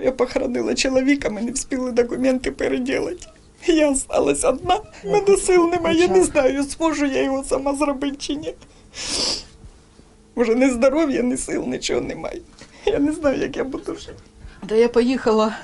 Я похоронила чоловіка, ми не встигли документи переділати. Я залишилась одна, мене сил немає, я не знаю, зможу я його сама зробити чи ні. Вже ні здоров'я, ні сил, нічого немає. Я не знаю, як я буду жити. Да я поїхала.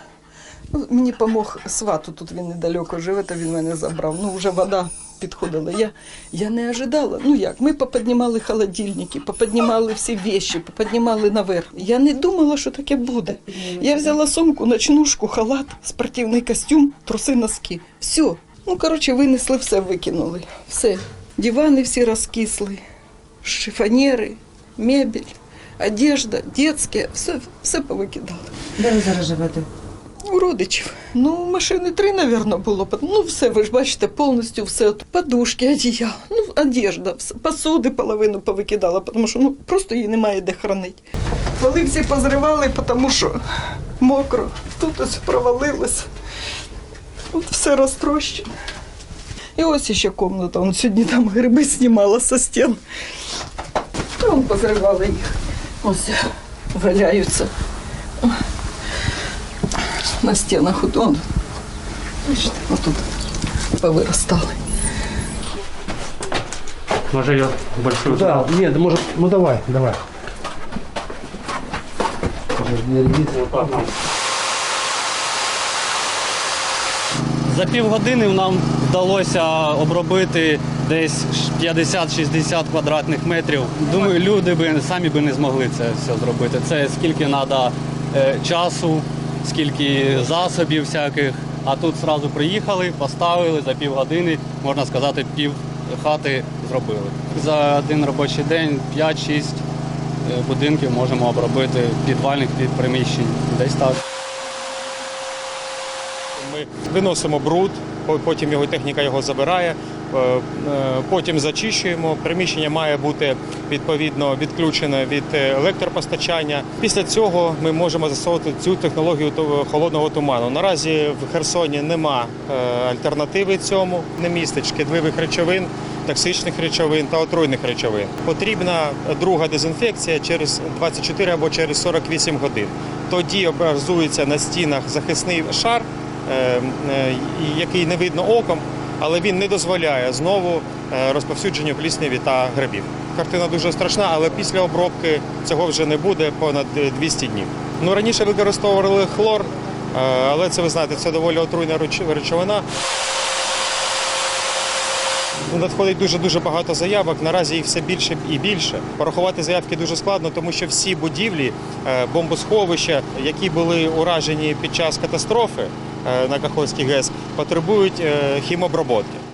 Ну, мені допомог свату, тут він недалеко живе, то він мене забрав. Ну, вже вода підходила. Я, я не ожидала. Ну як, ми поподнімали холодильники, поподнімали всі вещи, поподнімали наверх. Я не думала, що таке буде. Я взяла сумку, ночнушку, халат, спортивний костюм, труси, носки. Все. Ну, коротше, винесли все, викинули. Все. Дивани всі розкисли, шифонери, мебель, одежда, детське, все, все повикидали. Де ви зараз живете? Родичів. Ну, машини три, мабуть, було. Ну, все, ви ж бачите, повністю все. Подушки, одіяла, ну, одежда, посуди половину повикидала, тому що ну, просто її немає де хранити. Поли всі позривали, тому що мокро. Тут ось провалилось. От все розтрощено. І ось ще кімната. Он сьогодні там гриби знімала со стін. Там позривали їх. Ось валяються на стінах от он. Бачите, отут повиростали. Може я большую Да, нет, может, ну давай, давай. За півгодини нам вдалося обробити десь 50-60 квадратних метрів. Думаю, люди би самі би не змогли це все зробити. Це скільки треба часу, скільки засобів всяких. А тут одразу приїхали, поставили за півгодини, можна сказати, пів хати зробили. За один робочий день 5-6 е, будинків можемо обробити підвальних під приміщень. Десь так. Ми виносимо бруд, потім його техніка його забирає, е, е, потім зачищуємо. Приміщення має бути відповідно відключене від е, електропостачання. Після цього ми можемо застосовувати цю технологію холодного туману. Наразі в Херсоні нема альтернативи цьому, не містить шкідливих речовин. Токсичних речовин та отруйних речовин потрібна друга дезінфекція через 24 або через 48 годин. Тоді образується на стінах захисний шар, який не видно оком, але він не дозволяє знову е, розповсюдженню плісняві та грибів. Картина дуже страшна, але після обробки цього вже не буде понад е, 200 днів. Ну раніше використовували хлор, е, але це ви знаєте, це доволі отруйна речовина. Ну, Надходить дуже дуже багато заявок. Наразі їх все більше і більше. Порахувати заявки дуже складно, тому що всі будівлі, е, бомбосховища, які були уражені під час катастрофи е, на Каховський ГЕС, потребують е, хімоброботки.